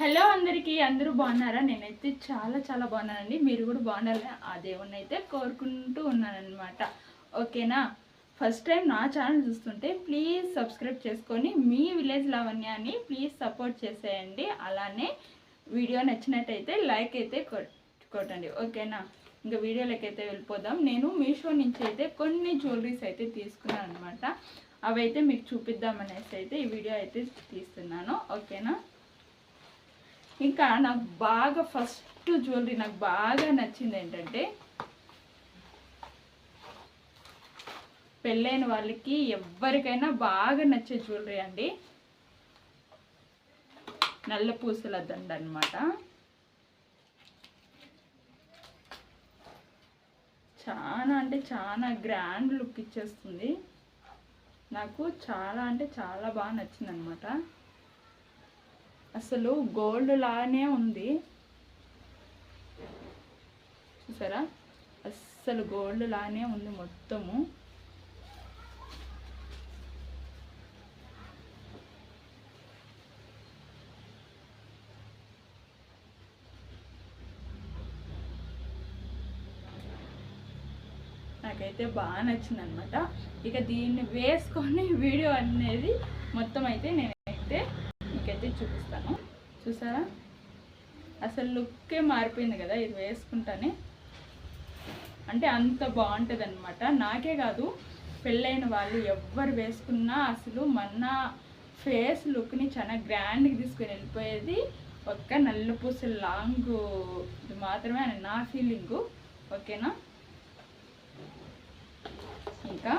Hello అందరికీ అందరూ బాగున్నారా? నేనైతే చాలా చాలా బాగున్నానండి. మీరు కూడా బాగుండాలని ఆ దేవుణ్ణి అయితే కోరుకుంటూ ఉన్నానన్నమాట. ఓకేనా? ఫస్ట్ టైం నా ఛానల్ చూస్తుంటే ప్లీజ్ సబ్స్క్రైబ్ చేసుకొని మీ విలేజ్ లావణ్యాన్ని ప్లీజ్ సపోర్ట్ చేసేయండి. అలానే వీడియో నచ్చినట్టయితే లైక్ అయితే కొట్- కొట్టండి. ఓకేనా? ఇంకా వీడియోలోకి అయితే వెళ్ళిపోదాం. నేను మీషో నుంచి అయితే కొన్ని జ్యువెలరీస్ అయితే తీసుకున్నాను అనమాట అవి అయితే మీకు చూపిద్దామనేసి అయితే ఈ వీడియో అయితే తీస్తున్నాను. ఓకేనా? ఇంకా నాకు బాగా ఫస్ట్ జ్యువెలరీ నాకు బాగా నచ్చింది ఏంటంటే పెళ్ళైన వాళ్ళకి ఎవరికైనా బాగా నచ్చే జ్యువెలరీ అండి. నల్ల పూసల దండ అనమాట చాలా అంటే చాలా గ్రాండ్ లుక్ ఇచ్చేస్తుంది. నాకు చాలా అంటే చాలా బాగా నచ్చింది అనమాట అసలు గోల్డ్ లానే ఉంది. చూసారా? అస్సలు గోల్డ్ లానే ఉంది మొత్తము. నాకైతే బాగా నచ్చింది అనమాట ఇక దీన్ని వేసుకొని వీడియో అనేది మొత్తం అయితే నేనైతే మీకైతే చూపిస్తాను. చూసారా? అసలు లుక్కే మారిపోయింది కదా ఇది వేసుకుంటానే. అంటే అంత బాగుంటుంది అనమాట నాకే కాదు పెళ్ళైన వాళ్ళు ఎవ్వరు వేసుకున్నా అసలు మన ఫేస్ లుక్ని చాలా గ్రాండ్గా తీసుకుని వెళ్ళిపోయేది ఒక్క నల్ల పూసల లాంగ్ ఇది మాత్రమే అని నా ఫీలింగు ఓకేనా? ఇంకా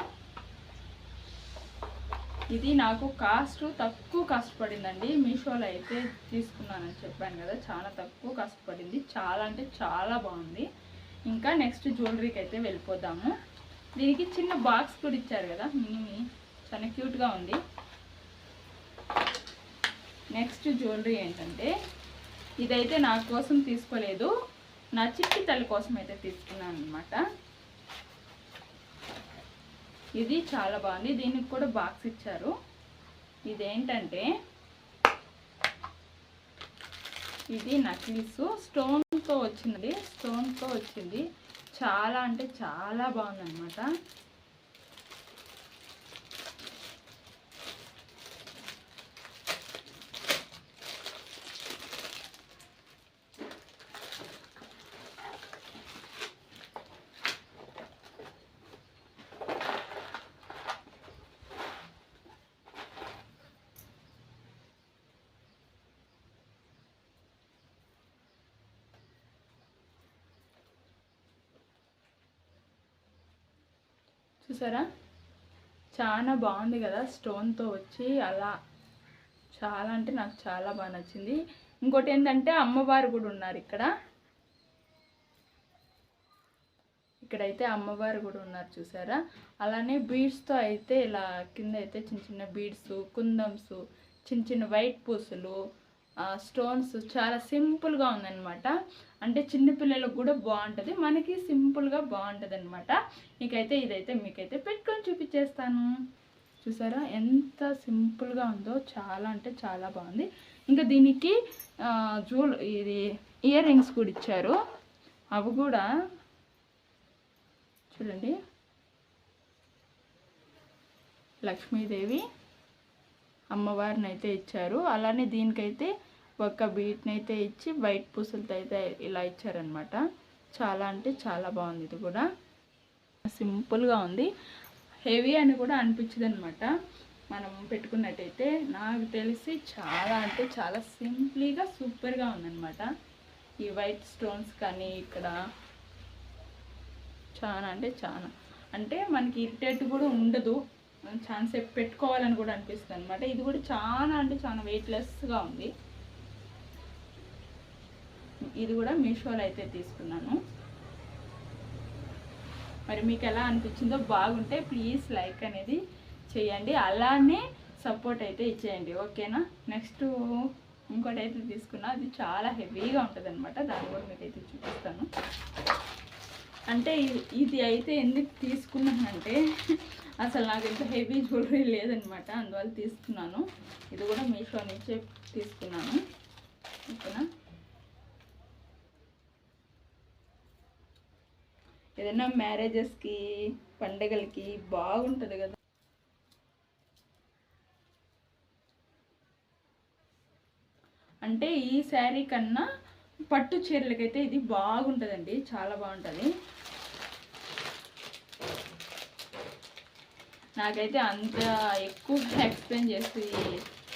ఇది నాకు కాస్ట్ తక్కువ కాస్ట్ పడిందండి మీషోలో అయితే తీసుకున్నానని చెప్పాను కదా చాలా తక్కువ కాస్ట్ పడింది చాలా అంటే చాలా బాగుంది. ఇంకా నెక్స్ట్ జ్యువెలరీకి అయితే వెళ్ళిపోదాము. దీనికి చిన్న బాక్స్ కూడా ఇచ్చారు కదా మినీ చాలా క్యూట్గా ఉంది. నెక్స్ట్ జ్యువెలరీ ఏంటంటే ఇదైతే నా కోసం తీసుకోలేదు. నా చిట్టి తల్లి కోసం అయితే తీసుకున్నాను అనమాట ఇది చాలా బాగుంది. దీనికి కూడా బాక్స్ ఇచ్చారు. ఇదేంటంటే ఇది నక్లీస్ స్టోన్తో వచ్చింది. స్టోన్తో వచ్చింది. చాలా అంటే చాలా బాగుంది చూసారా? చాలా బాగుంది కదా స్టోన్తో వచ్చి అలా. చాలా అంటే నాకు చాలా బాగా నచ్చింది. ఇంకోటి ఏంటంటే అమ్మవారు కూడా ఉన్నారు ఇక్కడ. ఇక్కడైతే అమ్మవారు కూడా ఉన్నారు చూసారా? అలానే బీడ్స్తో అయితే ఇలా కింద అయితే చిన్న చిన్న బీడ్స్ కుందమ్స్ చిన్న చిన్న వైట్ పూసలు స్టోన్స్ చాలా సింపుల్గా ఉందన్నమాట. అంటే చిన్నపిల్లలకు కూడా బాగుంటుంది మనకి సింపుల్గా బాగుంటుంది అనమాట మీకైతే ఇదైతే మీకైతే పెట్టుకొని చూపించేస్తాను చూసారా? ఎంత సింపుల్గా ఉందో చాలా అంటే చాలా బాగుంది ఇంకా దీనికి జూల్ ఇది ఇయర్ రింగ్స్ కూడా ఇచ్చారు. అవి కూడా చూడండి. లక్ష్మీదేవి అమ్మవారిని అయితే ఇచ్చారు. అలానే దీనికైతే ఒక బీట్ని అయితే ఇచ్చి వైట్ పూసలతో అయితే ఇలా ఇచ్చారనమాట చాలా అంటే చాలా బాగుంది ఇది కూడా. సింపుల్గా ఉంది. హెవీ అని కూడా అనిపించదు అనమాట మనం పెట్టుకున్నట్టయితే నాకు తెలిసి చాలా అంటే చాలా సింప్లీగా సూపర్గా ఉందన్నమాట. ఈ వైట్ స్టోన్స్ కానీ ఇక్కడ చాలా అంటే చాలా. అంటే మనకి ఇరిటేట్ కూడా ఉండదు. ఛాన్స్ పెట్టుకోవాలని కూడా అనిపిస్తుంది అనమాట ఇది కూడా చాలా అంటే చాలా వెయిట్లెస్గా ఉంది. ఇది కూడా మీషోలో అయితే తీసుకున్నాను. మరి మీకు ఎలా అనిపించిందో బాగుంటే ప్లీజ్ లైక్ అనేది చేయండి. అలానే సపోర్ట్ అయితే ఇచ్చేయండి. ఓకేనా? నెక్స్ట్ ఇంకోటి అయితే తీసుకున్నా. అది చాలా హెవీగా ఉంటుంది అనమాట దాన్ని కూడా మీకు అయితే చూపిస్తాను. అంటే ఇది- ఇది అయితే ఎందుకు తీసుకున్నానంటే అసలు నాకు ఇంత హెవీ జ్యువెలరీ లేదనమాట అందువల్ల తీసుకున్నాను. ఇది కూడా మీషో నుంచే తీసుకున్నాను. ఓకేనా? ఏదైనా మ్యారేజెస్కి పండగలకి బాగుంటుంది కదా. అంటే ఈ శారీ కన్నా పట్టు చీరలకైతే ఇది బాగుంటుందండి చాలా బాగుంటుంది. నాకైతే అంత ఎక్కువ ఎక్స్ప్లెయిన్ చేసి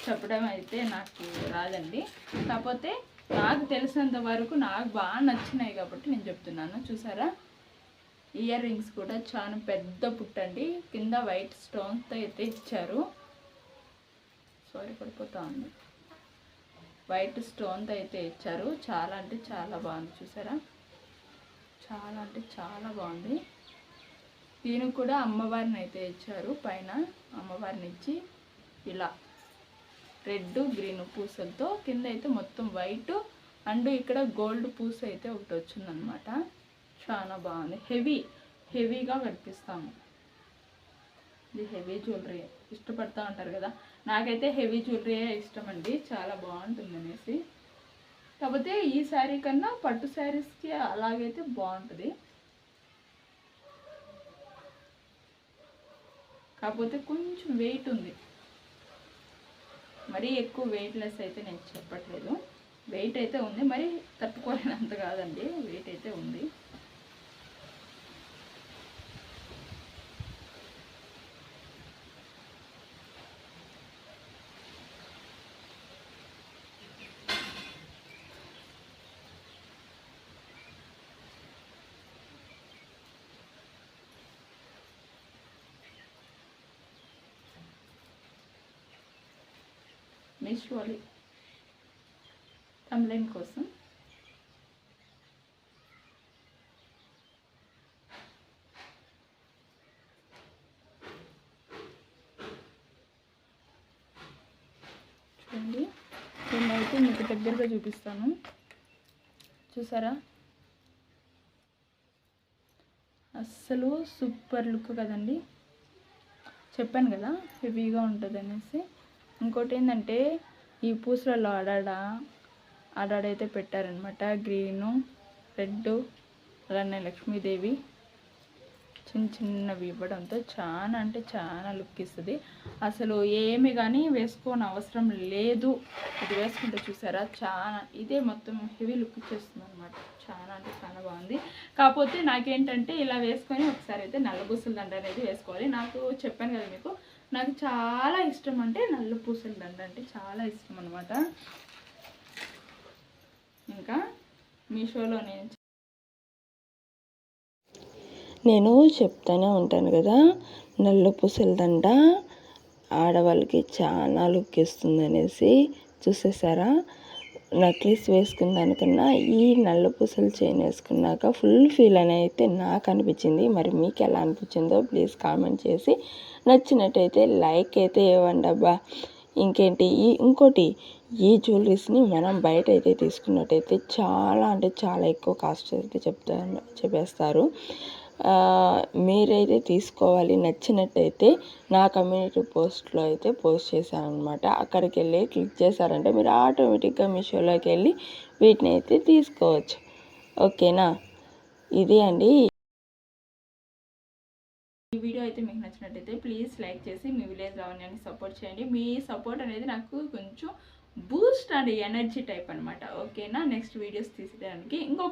చెప్పడం అయితే నాకు రాదండి. కాకపోతే నాకు తెలిసినంత వరకు నాకు బాగా నచ్చినాయి కాబట్టి నేను చెప్తున్నాను. చూసారా? ఇయర్ రింగ్స్ కూడా చాలా పెద్ద పుట్టండి కింద వైట్ స్టోన్స్తో అయితే ఇచ్చారు. సారీ పడిపోతా ఉంది. వైట్ స్టోన్తో అయితే ఇచ్చారు. చాలా అంటే చాలా బాగుంది. చూసారా? చాలా అంటే చాలా బాగుంది. దీనికి కూడా అమ్మవారిని అయితే ఇచ్చారు. పైన అమ్మవారిని ఇచ్చి ఇలా రెడ్ గ్రీన్ పూసలతో కింద అయితే మొత్తం వైట్ అండ్ ఇక్కడ గోల్డ్ పూస అయితే ఒకటి వచ్చిందనమాట చాలా బాగుంది. హెవీ హెవీగా కనిపిస్తాము. ఇది హెవీ జ్యువెలరీ. ఇష్టపడతా ఉంటారు కదా. నాకైతే హెవీ జ్యువెలరీయే ఇష్టం అండి. చాలా బాగుంటుంది అనేసి. కాకపోతే ఈ శారీ కన్నా పట్టు శారీస్కి అలాగైతే బాగుంటుంది. కాకపోతే కొంచెం వెయిట్ ఉంది. మరీ ఎక్కువ వెయిట్ లెస్ అయితే నేను చెప్పట్లేదు. వెయిట్ అయితే ఉంది. మరి తట్టుకోలేనంత కాదండి. వెయిట్ అయితే ఉంది. మీషోలి తమ్లైన్ కోసం. చూడండి. అయితే మీకు దగ్గరగా చూపిస్తాను. చూసారా? అస్సలు సూపర్ లుక్ కదండి. చెప్పాను కదా హెవీగా ఉంటుంది అనేసి ఇంకోటి ఏంటంటే ఈ పూసలలో అడాడ అడాడైతే పెట్టారనమాట. గ్రీను రెడ్ అలానే లక్ష్మీదేవి. చిన్న చిన్నవి ఇవ్వడంతో చాలా అంటే చాలా లుక్ ఇస్తుంది. అసలు ఏమి కానీ వేసుకోని అవసరం లేదు. ఇది వేసుకుంటే చూసారా? చాలా ఇదే మొత్తం హెవీ లుక్ ఇచ్చేస్తుంది అనమాట చాలా అంటే చాలా బాగుంది. కాకపోతే నాకేంటంటే ఇలా వేసుకొని ఒకసారి అయితే నల్లబూసల దండ అనేది వేసుకోవాలి. నాకు చెప్పాను కదా మీకు నాకు చాలా ఇష్టం అంటే నల్ల పూసల దండ అంటే చాలా ఇష్టం అనమాట ఇంకా మీషోలో నేను నేను చెప్తానే ఉంటాను కదా నల్ల పూసల దండ ఆడవాళ్ళకి చాలా లుక్ ఇస్తుంది అనేసి చూసేసారా? నెక్లెస్ వేసుకున్న దానికన్నా ఈ నల్ల పూసలు చైన్ వేసుకున్నాక ఫుల్ ఫీల్ అని అయితే నాకు అనిపించింది. మరి మీకు ఎలా అనిపించిందో ప్లీజ్ కామెంట్ చేసి నచ్చినట్టయితే లైక్ అయితే ఇవ్వండి అబ్బా. ఇంకేంటి ఈ ఇంకోటి ఈ జ్యువెలరీస్ని మనం బయట అయితే తీసుకున్నట్టయితే చాలా అంటే చాలా ఎక్కువ కాస్ట్ అయితే చెప్తా చెప్పేస్తారు. మీరైతే తీసుకోవాలి నచ్చినట్టయితే నా కమ్యూనిటీ పోస్ట్లో అయితే పోస్ట్ చేశాను అనమాట అక్కడికి వెళ్ళి క్లిక్ చేశారంటే మీరు ఆటోమేటిక్గా మీషోలోకి వెళ్ళి వీటిని అయితే తీసుకోవచ్చు. ఓకేనా? ఇది అండి. ఈ వీడియో అయితే మీకు నచ్చినట్టయితే ప్లీజ్ లైక్ చేసి మీ విలేజ్ లవన్యాన్ని సపోర్ట్ చేయండి. మీ సపోర్ట్ అనేది నాకు కొంచెం బూస్ట్ అండ్ ఎనర్జీ టైప్ అనమాట ఓకేనా? నెక్స్ట్ వీడియోస్ తీసేయడానికి ఇంకో